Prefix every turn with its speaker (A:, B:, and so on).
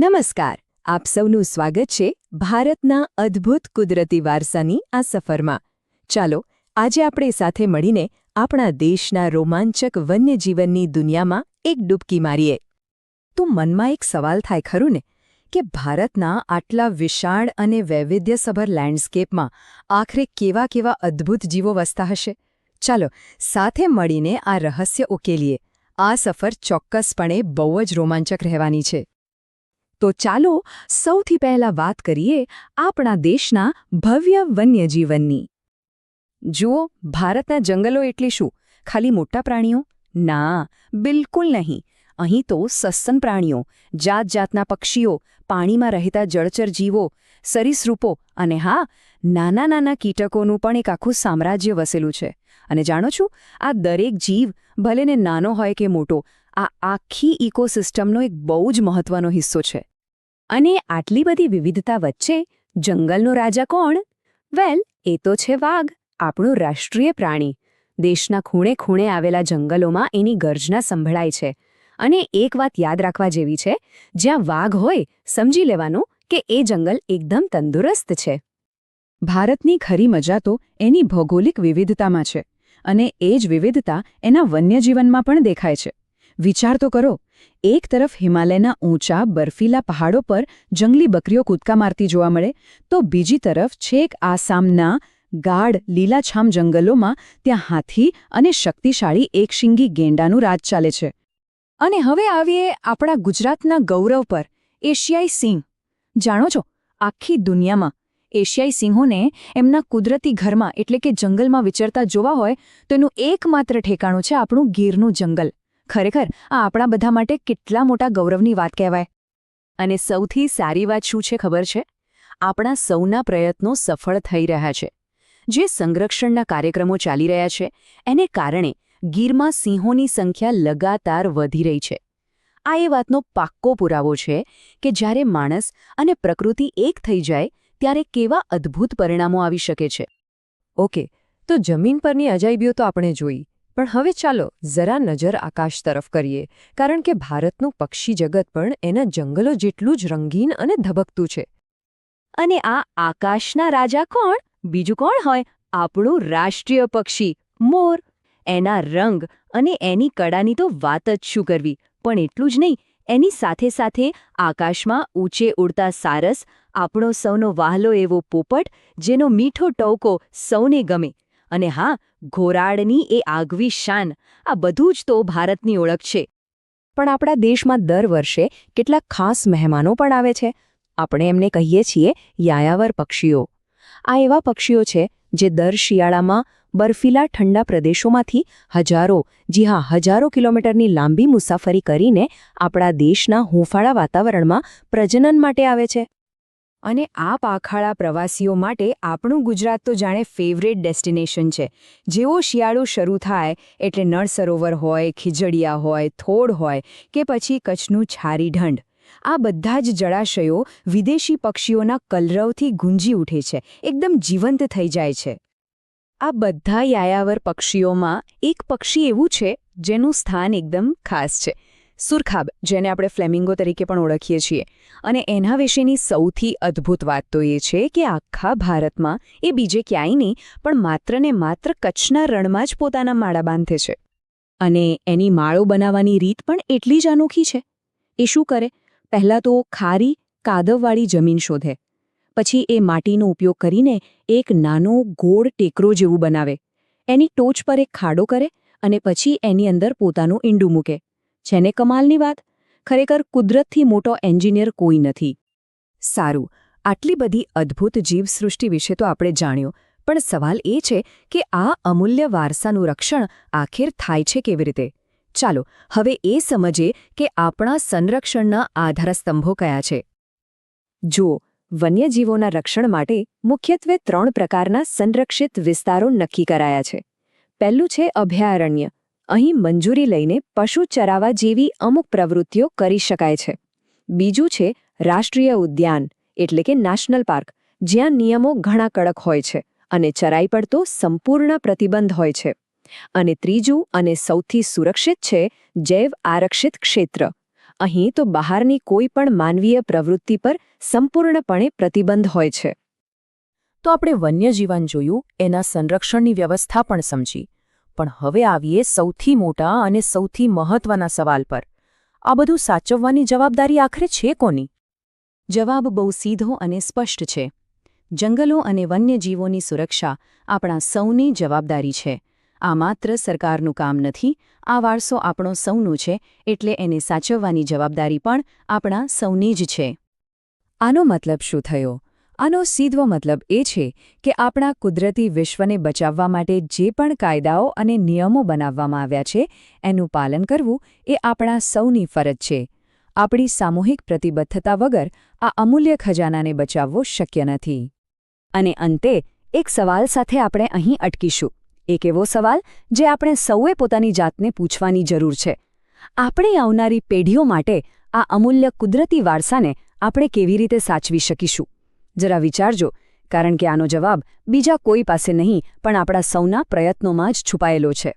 A: નમસ્કાર, આપ સૌનું સ્વાગત છે ભારતના અદ્ભુત કુદરતી વારસાની આ સફરમાં. ચાલો, આજે આપણે સાથે મળીને આપણા દેશના રોમાંચક વન્યજીવનની દુનિયામાં એક ડૂબકી મારીએ. તો મનમાં એક સવાલ થાય ખરું ને, કે ભારતના આટલા વિશાળ અને વૈવિધ્યસભર લેન્ડસ્કેપમાં આખરે કેવા કેવા અદ્ભુત જીવો વસતા હશે? ચાલો, સાથે મળીને આ રહસ્ય ઉકેલીએ. આ સફર ચોક્કસપણે બહુ જ રોમાંચક રહેવાની છે. તો ચાલો સૌથી પહેલા વાત કરીએ આપણા દેશના ભવ્ય વન્યજીવનની. જુઓ, ભારતના જંગલો એટલે શું? ખાલી મોટા પ્રાણીઓ? ના, બિલકુલ નહીં. અહીં તો સસ્તન પ્રાણીઓ જાત જાતના પક્ષીઓ, પાણીમાં રહેતા જળચર જીવો, સરીસૃપો અને હા, નાના નાના કીટકોનું પણ એક આખું સામ્રાજ્ય વસેલું છે. અને જાણો છો, આ દરેક જીવ ભલેને નાનો હોય કે મોટો આ આખી ઇકોસિસ્ટમનો એક બહુ જ મહત્વનો હિસ્સો છે. અને આટલી બધી વિવિધતા વચ્ચે જંગલનો રાજા કોણ? વેલ, એ તો છે વાઘ, આપણું રાષ્ટ્રીય પ્રાણી. દેશના ખૂણે ખૂણે આવેલા જંગલોમાં એની ગર્જના સંભળાય છે. અને એક વાત યાદ રાખવા જેવી છે, જ્યાં વાઘ હોય, સમજી લેવાનું કે એ જંગલ એકદમ તંદુરસ્ત છે. ભારતની ખરી મજા તો એની ભૌગોલિક વિવિધતામાં છે, અને એ જ વિવિધતા એના વન્યજીવનમાં પણ દેખાય છે. વિચાર તો કરો. એક તરફ હિમાલયના ઊંચા બર્ફીલા પહાડો પર જંગલી બકરીઓ કૂદકા મારતી જોવા મળે, તો બીજી તરફ છેક આસામના ગાઢ લીલાછામ જંગલોમાં ત્યાં હાથી અને શક્તિશાળી એકશિંગી ગેંડાનું રાજ ચાલે છે. અને હવે આવીએ આપણા ગુજરાતના ગૌરવ પર, એશિયાઈ સિંહ. જાણો છો, આખી દુનિયામાં એશિયાઈ સિંહોને એમના કુદરતી ઘરમાં, એટલે કે જંગલમાં વિચરતા જોવા હોય, તો એનું એકમાત્ર ઠેકાણું છે આપણું ગીરનું જંગલ. ખરેખર, આ આપણા બધા માટે કેટલા મોટા ગૌરવની વાત કહેવાય. અને સૌથી સારી વાત શું છે ખબર છે? આપણા સૌના પ્રયત્નો સફળ થઈ રહ્યા છે. જે સંરક્ષણના કાર્યક્રમો ચાલી રહ્યા છે, એને કારણે ગીરમાં સિંહોની સંખ્યા લગાતાર વધી રહી છે. આ એ વાતનો પાક્કો પુરાવો છે કે જ્યારે માણસ અને પ્રકૃતિ એક થઈ જાય, ત્યારે કેવા અદ્ભુત પરિણામો આવી શકે છે. ઓકે, તો જમીન પરની અજાયબીઓ તો આપણે જોઈ. પણ હવે ચાલો જરા નજર આકાશ તરફ કરીએ, કારણ કે ભારતનું પક્ષી જગત પણ એના જંગલો જેટલું જ રંગીન અને ધબકતું છે. અને આ આકાશના રાજા કોણ? બીજું કોણ હોય? આપણું રાષ્ટ્રીય પક્ષી, મોર. એના રંગ અને એની કળાની તો વાત જ શું કરવી? પણ એટલું જ નહીં, એની સાથે સાથે આકાશમાં ઊંચે ઉડતા સારસ આપણો સૌનો વહાલો એવો પોપટ, જેનો મીઠો ટવકો સૌને ગમે. અને હા ઘોરાડની એ આગવી શાન, આ બધું જ તો ભારતની ઓળખ છે. પણ આપણા દેશમાં દર વર્ષે કેટલાક ખાસ મહેમાનો પણ આવે છે. આપણે એમને કહીએ છીએ યાયાવર પક્ષીઓ. આ એવા પક્ષીઓ છે જે દર શિયાળામાં બર્ફીલા ઠંડા પ્રદેશોમાંથી હજારો, જી હા, હજારો કિલોમીટરની લાંબી મુસાફરી કરીને આપણા દેશના હૂંફાળા વાતાવરણમાં પ્રજનન માટે આવે છે. અને આ પાખાળા પ્રવાસીઓ માટે આપણું ગુજરાત તો જાણે ફેવરેટ ડેસ્ટિનેશન છે. જેવો શિયાળો શરૂ થાય, એટલે નળ સરોવર હોય, ખીજડીયા હોય, થોડ હોય, કે પછી કચ્છનું છારી ઢંઢ. આ બધા જ જળાશયો વિદેશી પક્ષીઓના કલરવથી ગુંજી ઉઠે છે. એકદમ જીવંત થઈ જાય છે. આ બધા યાયાવર પક્ષીઓમાં એક પક્ષી એવું છે, જેનું સ્થાન એકદમ ખાસ છે. સુરખાબ, જેને આપણે ફ્લેમિંગો તરીકે પણ ઓળખીએ છીએ. અને એના વિશેની સૌથી અદ્ભુત વાત તો એ છે કે આખા ભારતમાં એ બીજે ક્યાંય નહીં, પણ માત્ર ને માત્ર કચ્છના રણમાં જ પોતાના માળા બાંધે છે. અને એની માળો બનાવવાની રીત પણ એટલી જ અનોખી છે. એ શું કરે? પહેલાં તો ખારી, કાદવવાળી જમીન શોધે. પછી એ માટીનો ઉપયોગ કરીને એક નાનો ગોળ ટેકરો જેવું બનાવે. એની ટોચ પર એક ખાડો કરે અને પછી એની અંદર પોતાનું ઈંડું મૂકે. છે ને કમાલની વાત? ખરેખર કુદરતથી મોટો એન્જિનિયર કોઈ નથી. સારું, આટલી બધી અદ્ભુત જીવસૃષ્ટિ વિશે તો આપણે જાણ્યું, પણ સવાલ એ છે કે આ અમૂલ્ય વારસાનું રક્ષણ આખેર થાય છે કેવી રીતે? ચાલો, હવે એ સમજીએ કે આપણા સંરક્ષણના આધારસ્તંભો કયા છે. જુઓ, વન્યજીવોના રક્ષણ માટે મુખ્યત્વે ત્રણ પ્રકારના સંરક્ષિત વિસ્તારો નક્કી કરાયા છે. પહેલું છે અભયારણ્ય. અહીં મંજૂરી લઈને પશુ ચરાવવા જેવી અમુક પ્રવૃત્તિઓ કરી શકાય છે. બીજું છે રાષ્ટ્રીય ઉદ્યાન, એટલે કે નેશનલ પાર્ક, જ્યાં નિયમો ઘણા કડક હોય છે અને ચરાઈ પડતો સંપૂર્ણ પ્રતિબંધ હોય છે. અને ત્રીજું અને સૌથી સુરક્ષિત છે જૈવ આરક્ષિત ક્ષેત્ર. અહીં તો બહારની કોઈ પણ માનવીય પ્રવૃત્તિ પર સંપૂર્ણપણે પ્રતિબંધ હોય છે.
B: તો આપણે વન્યજીવન જોયું, એના સંરક્ષણની વ્યવસ્થા પણ સમજી. પણ હવે આવીએ સૌથી મોટા અને સૌથી મહત્વના સવાલ પર. આ બધું સાચવવાની જવાબદારી આખરે છે કોની?
A: જવાબ બહુ સીધો અને સ્પષ્ટ છે. જંગલો અને વન્યજીવોની સુરક્ષા આપણા સૌની જવાબદારી છે. આ માત્ર સરકારનું કામ નથી, આ વારસો આપણો સૌનું છે, એટલે એને સાચવવાની જવાબદારી પણ આપણા સૌની જ છે. આનો મતલબ શું થયો? આનો સીધો મતલબ એ છે કે આપણા કુદરતી વિશ્વને બચાવવા માટે જે પણ કાયદાઓ અને નિયમો બનાવવામાં આવ્યા છે, એનું પાલન કરવું એ આપણા સૌની ફરજ છે. આપણી સામૂહિક પ્રતિબદ્ધતા વગર આ અમૂલ્ય ખજાનાને બચાવવો શક્ય નથી. અને અંતે, એક સવાલ સાથે આપણે અહીં અટકીશું. એક એવો સવાલ જે આપણે સૌએ પોતાની જાતને પૂછવાની જરૂર છે. આપણે આવનારી પેઢીઓ માટે આ અમૂલ્ય કુદરતી વારસાને આપણે કેવી રીતે સાચવી શકીશું? જરા વિચારજો, કારણ કે આનો જવાબ બીજા કોઈ પાસે નહીં, પણ આપણા સૌના પ્રયત્નોમાં જ છુપાયેલો છે.